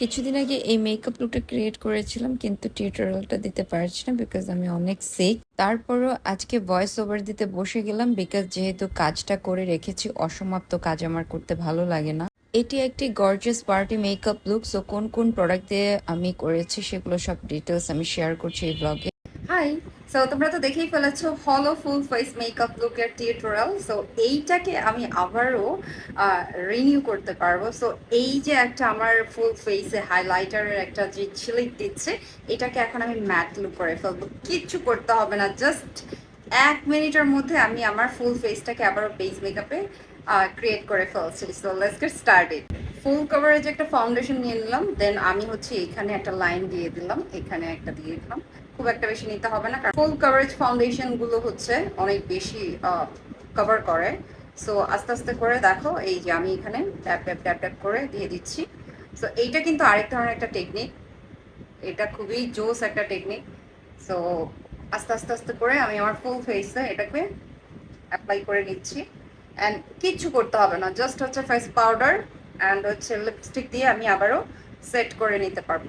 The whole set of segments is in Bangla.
কিছুদিন আগে এই মেকআপ লুকটা ক্রিয়েট করেছিলাম, কিন্তু টিউটোরিয়ালটা দিতে পারছি না বিকজ আমি অনেক সিক তারপরও আজকে ভয়েস ওভার দিতে বসে গেলাম বিকজ যেহেতু কাজটা করে রেখেছি, অসমাপ্ত কাজ আমার করতে ভালো লাগে না। এটি একটি gorgeous party makeup look so কোন কোন প্রোডাক্ট দিয়ে আমি করেছি সেগুলো সব ডিটেলস আমি শেয়ার করছি এই ব্লগে হাই সো তোমরা তো দেখেই ফেলেছো হলো ফুল ফেস মেকআপ লুকের টিউটোরিয়াল সো এইটাকে আমি আবারও রিনিউ করতে পারব। সো এই যে একটা আমার ফুল ফেসে হাইলাইটারের একটা যে ঝিলিক দিচ্ছে, এটাকে এখন আমি ম্যাট লুক করে ফেলব। কিচ্ছু করতে হবে না। জাস্ট এক মিনিটের মধ্যে আমি আমার ফুল ফেসটাকে আবারও বেস মেকআপে ক্রিয়েট করে ফেলছি। So let's get started full coverage একটা ফাউন্ডেশন নিয়ে নিলাম দেন আমি হচ্ছে এখানে একটা লাইন দিয়ে দিলাম, এখানে একটা দিয়ে দিলাম। খুব একটা বেশি নিতে হবে না, কারণ ফুল কভারেজ ফাউন্ডেশনগুলো হচ্ছে অনেক বেশি কভার করে। সো আস্তে আস্তে করে দেখো, এই যে আমি এখানে ট্যাপ ট্যাপ ট্যাপ ট্যাপ করে দিয়ে দিচ্ছি। সো এইটা কিন্তু আরেক ধরনের একটা টেকনিক এটা খুবই জোস একটা টেকনিক সো আস্তে আস্তে আস্তে করে আমি আমার ফুল ফেসে এটাকে অ্যাপ্লাই করে নিচ্ছি। অ্যান্ড কিচ্ছু করতে হবে না জাস্ট হচ্ছে ফেস পাউডার অ্যান্ড হচ্ছে লিপস্টিক দিয়ে আমি আবারও সেট করে নিতে পারব।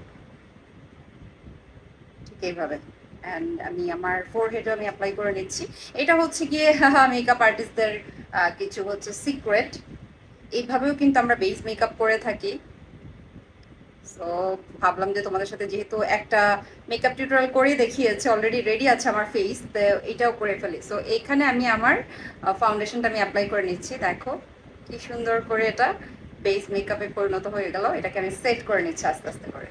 এইভাবে। অ্যান্ড আমি আমার ফোরহেডও আমি অ্যাপ্লাই করে নিচ্ছি। এটা হচ্ছে গিয়ে মেকআপ আর্টিস্টদের কিছু হচ্ছে সিক্রেট এইভাবেও কিন্তু আমরা বেস মেকআপ করে থাকি। সো ভাবলাম যে তোমাদের সাথে যেহেতু একটা মেকআপ টিউটোরিয়াল করে দেখিয়েছে অলরেডি রেডি আছে আমার ফেস এটাও করে ফেলি। সো এখানে আমি আমার ফাউন্ডেশনটা আমি অ্যাপ্লাই করে নিচ্ছি। দেখো, কি সুন্দর করে এটা বেস মেকআপে পরিণত হয়ে গেল। এটাকে আমি সেট করে নিচ্ছি আস্তে আস্তে করে।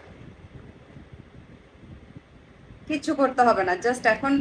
কিচ্ছু করতে হবে না। জাস্ট এখন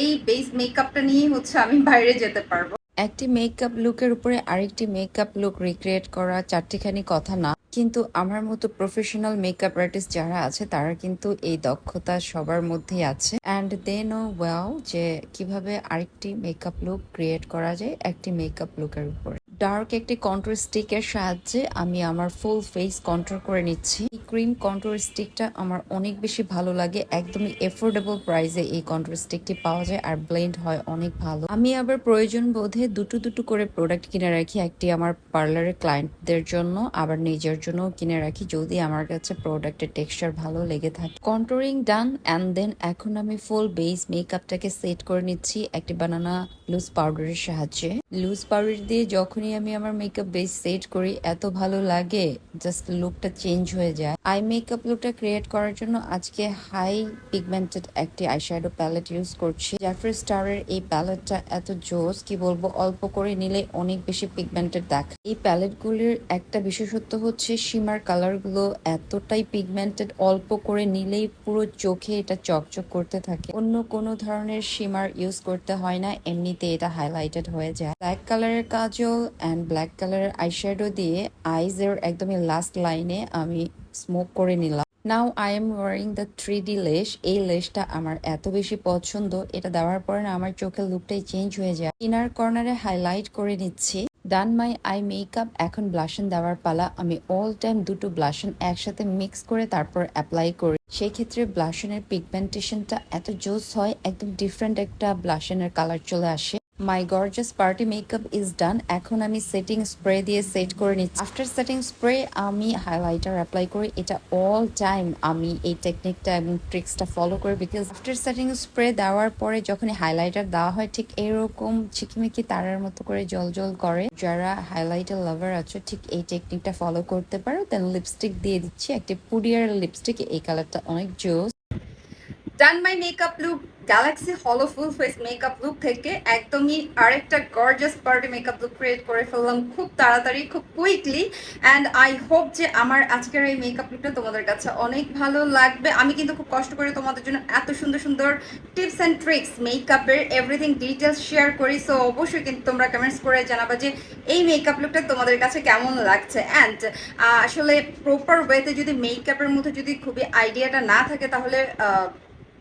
এই বেস মেকআপটা নিয়েই হচ্ছে আমি বাইরে যেতে পারব। একটি মেকআপ লুকের উপরে আরেকটি মেকআপ লুক রিক্রিয়েট করা চারটিখানি কথা না। কিন্তু আমার মতো প্রফেশনাল মেকআপ আর্টিস্ট যারা আছে, তারা কিন্তু এই দক্ষতা সবার মধ্যেই আছে। অ্যান্ড দে নো ওয়াও যে কীভাবে আরেকটি মেকআপ লুক ক্রিয়েট করা যায় একটি মেকআপ লুকের উপরে। ডার্ক একটি কন্ট্রোল স্টিকের সাহায্যে আমি আমার ফুল ফেস কন্ট্রোল করে নিচ্ছি। ক্রিম কন্ট্রোল স্টিকটা আমার অনেক বেশি ভালো লাগে। একদমই এফোর্ডেবল প্রাইসে এই কন্ট্রোল স্টিকটি পাওয়া যায় আর ব্লেন্ড হয় অনেক ভালো। আমি আবার প্রয়োজন বোধে দুটো দুটো করে প্রোডাক্ট কিনে রাখি, একটি আমার পার্লারের ক্লায়েন্টদের জন্য, আবার নিজের জন্য কিনে রাখি যদি আমার কাছে প্রোডাক্টের টেক্সচার ভালো লেগে থাকে। কন্ট্রোলিং ডান অ্যান্ড দেন এখন আমি ফুল বেস মেকআপটাকে সেট করে নিচ্ছি একটি বানানা লুজ পাউডারের সাহায্যে। লুজ পাউডার দিয়ে যখনই আমি আমার মেকআপ বেস সেট করি, এত ভালো লাগে জাস্ট লুকটা চেঞ্জ হয়ে যায়। আই মেকআপ লুকটা ক্রিয়েট করার জন্য আজকে হাই পিগমেন্টেড একটি আইশ্যাডো প্যালেট ইউজ করছি। জাফরি স্টারের এই প্যালেটটা এত জোস, কি বলব, অল্প করে নিলে অনেক বেশি পিগমেন্টেড দেখ এই প্যালেটগুলির একটা বিশেষত্ব হচ্ছে সীমার কালারগুলো এতটাই পিগমেন্টেড অল্প করে নিলেই পুরো চোখে এটা চকচক করতে থাকে। অন্য কোনো ধরনের সীমার ইউজ করতে হয় না, এমনিতে এটা হাইলাইটেড হয়ে যায়। ব্ল্যাক কালারের কাজল অ্যান্ড ব্ল্যাক কালারের আইশ্যাডো দিয়ে আইজের একদমই লাস্ট লাইনে আমি স্মোক করে নিলাম। Now I am wearing the three D lash এই লেশটা আমার এত বেশি পছন্দ। এটা দেওয়ার পরে না আমার চোখের লুকটাই চেঞ্জ হয়ে যায়। ইনার কর্নারে হাইলাইট করে নিচ্ছি। ডান মাই আই মেকআপ এখন ব্লাশন দেওয়ার পালা। আমি অল টাইম দুটো ব্লাশন একসাথে মিক্স করে তারপর অ্যাপ্লাই করি। সেই ক্ষেত্রে ব্লাশনের পিগমেন্টেশনটা এত জোস হয়। একদম ডিফারেন্ট একটা ব্লাশনের কালার চলে আসে। My gorgeous party makeup is done এখন আমি সেটিং স্প্রে দিয়ে সেট করে নিচ্ছি। আফটার সেটিং স্প্রে আমি হাইলাইটার অ্যাপ্লাই করি। এটা অল টাইম আমি এই টেকনিকটা এবং ট্রিক্সটা ফলো করি বিকজ আফটার সেটিং স্প্রে দেওয়ার পরে যখন হাইলাইটার দেওয়া হয়, ঠিক এরকম চিকিমিকি তারার মতো করে জল জল করে। যারা হাইলাইটার লাভার আছো, ঠিক এই টেকনিকটা ফলো করতে পারো। দেন লিপস্টিক দিয়ে দিচ্ছি। একটি পুডিয়ার লিপস্টিক এই কালারটা অনেক জোস। Done my makeup look galaxy হলো ফুল ফেস মেকআপ লুক থেকে একদমই আরেকটা gorgeous party makeup look create করে ফেললাম খুব তাড়াতাড়ি, খুব কুইকলি অ্যান্ড আই হোপ যে আমার আজকের এই মেকআপ লুকটা তোমাদের কাছে অনেক ভালো লাগবে। আমি কিন্তু খুব কষ্ট করে তোমাদের জন্য এত সুন্দর সুন্দর টিপস অ্যান্ড ট্রিক্স মেকআপের এভরিথিং ডিটেলস শেয়ার করি। সো অবশ্যই কিন্তু তোমরা কমেন্টস করে জানাবা যে এই মেকআপ লুকটা তোমাদের কাছে কেমন লাগছে? অ্যান্ড আসলে প্রপার ওয়েতে যদি মেকআপের মধ্যে যদি খুবই আইডিয়াটা না থাকে তাহলে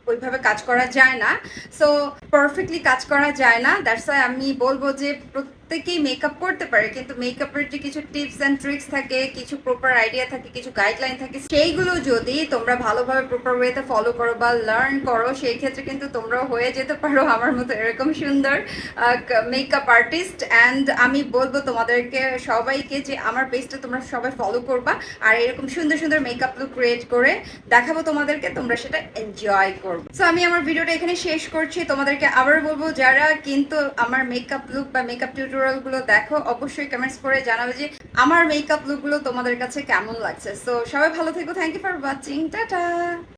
ওইভাবে কাজ করা যায় না। সো পারফেক্টলি কাজ করা যায় না। দ্যাটস আমি বলব যে প্রত্যেকেই মেকআপ করতে পারে, কিন্তু মেকআপের যে কিছু টিপস অ্যান্ড ট্রিক্স থাকে, কিছু প্রপার আইডিয়া থাকে, কিছু গাইডলাইন থাকে, সেইগুলো যদি তোমরা ভালোভাবে প্রপার ওয়েতে ফলো করো বা লার্ন করো, সেই ক্ষেত্রে কিন্তু তোমরাও হয়ে যেতে পারো আমার মতো এরকম সুন্দর মেকআপ আর্টিস্ট অ্যান্ড আমি বলব তোমাদেরকে সবাইকে যে আমার পেজটা তোমরা সবাই ফলো করবা, আর এরকম সুন্দর সুন্দর মেকআপ লুক ক্রিয়েট করে দেখাবো তোমাদেরকে, তোমরা সেটা এনজয় করবে। সো আমি আমার ভিডিওটা এখানে শেষ করছি। তোমাদেরকে আবার বলব, যারা কিন্তু আমার মেকআপ লুক বা মেকআপ টিউটোরিয়াল গুলো দেখো, অবশ্যই কমেন্টস করে জানাবে যে আমার মেকআপ লুকগুলো তোমাদের কাছে কেমন লাগছে। সো সবাই ভালো থেকো thank you for watching tata!